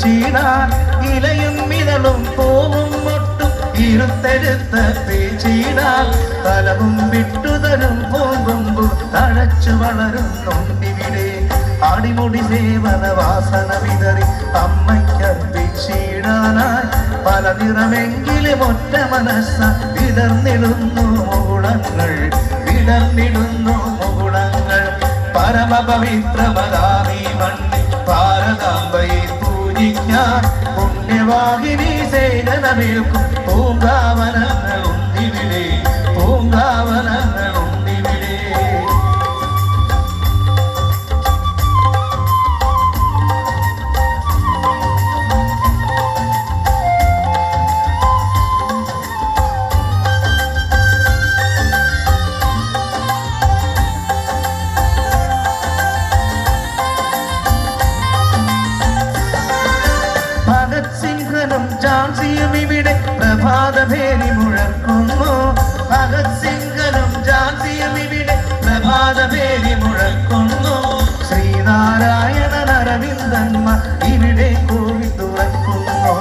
പേച്ചിടാൻ ഇലയും ഇതളും പൂവും മുട്ടും ഇരുത്തരുത്ത പേച്ചിടാൻ തലവും വിട്ടുതരും പൂങ്കൊമ്പു തഴച്ചു വളരുന്നുണ്ടിവിടെ അടിമുടി സേവന വാസന വിതറി അമ്മയ്ക്കർപ്പിച്ചിടാനായി പല നിറമെങ്കിലും ഒറ്റ മനസ്സ വിടർന്നിടുന്നു മുകുളങ്ങൾ വിടർന്നിടുന്നു മുകുളങ്ങൾ. പരമപവിത്രമതാ നീ മണ്ണ് പൂജിക്കാൻ പുണ്യവാഹിനി സേനമേൽക്കും പൂങ്കാവനങ്ങളുണ്ടിവിടെ പ്രഭാതഭേരി മുഴക്കുന്നു ഭഗത് സിംഗനും ജാതിയും ഇവിടെ പ്രഭാതഭേരി മുഴക്കുന്നു ശ്രീനാരായണൻ അരവിന്ദന്മാർ ഇവിടെ കോവി തുറക്കുന്നു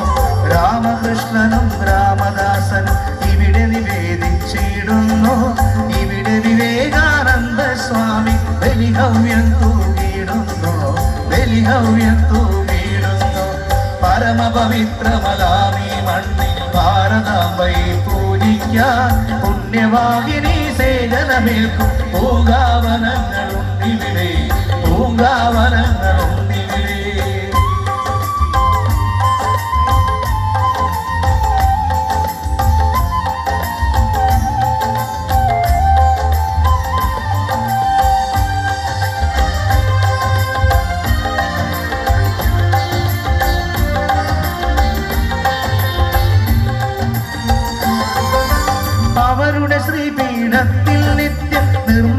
രാമകൃഷ്ണനും രാമദാസനും ഇവിടെ നിവേദിച്ചിടുന്നു. ഇവിടെ വിവേകാനന്ദ സ്വാമി ബലിഹവ്യം തൂകിയിടുന്നു. ബലിഹവ്യം തൂകിയിടുന്നു. പരമപവിത്രമലാമി മണ്ണി ഭാരതാംബയെ പൂജിക്കാൻ പുണ്യവാഹിനി സേജനമേൽക്കും പൂങ്കാവനങ്ങളുണ്ടിവിടെ പൂങ്കാവനങ്ങളുണ്ടിവിടെ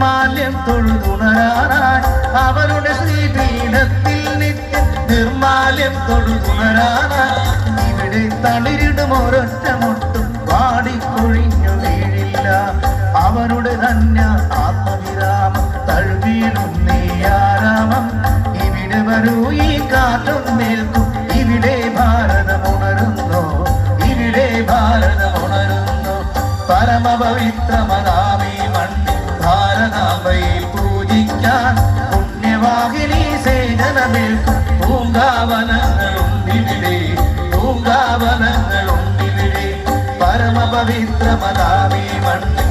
നിർമാല്യം തൊഴുതുണരാനായി അവരുടെ ശ്രീപീഠത്തിൽ നിത്യ നിർമാല്യം തൊഴുതുണരാനായി ഇവിടെ തളിരിടും ഒരൊറ്റ മുട്ടും വാടിക്കൊഴിഞ്ഞു വീഴില്ല. അവരുടെ ധന്യ ആത്മവിരാമം തഴുകിയിടും നീയാരാമം ഇവിടെ വരൂ ഈ കാറ്റും നിൽക്കും ഇവിടെ ഭാരതം ഉണരുന്നു. ഇവിടെ ഭാരതം ഉണരുന്നു. പരമപവിത്രമതാമി സേജനമേൽക്കും പൂങ്കാവനങ്ങളുണ്ടിവിടെ പൂങ്കാവനങ്ങളുണ്ടിവിടെ പരമപവിത്രമതാമി മണ്ണി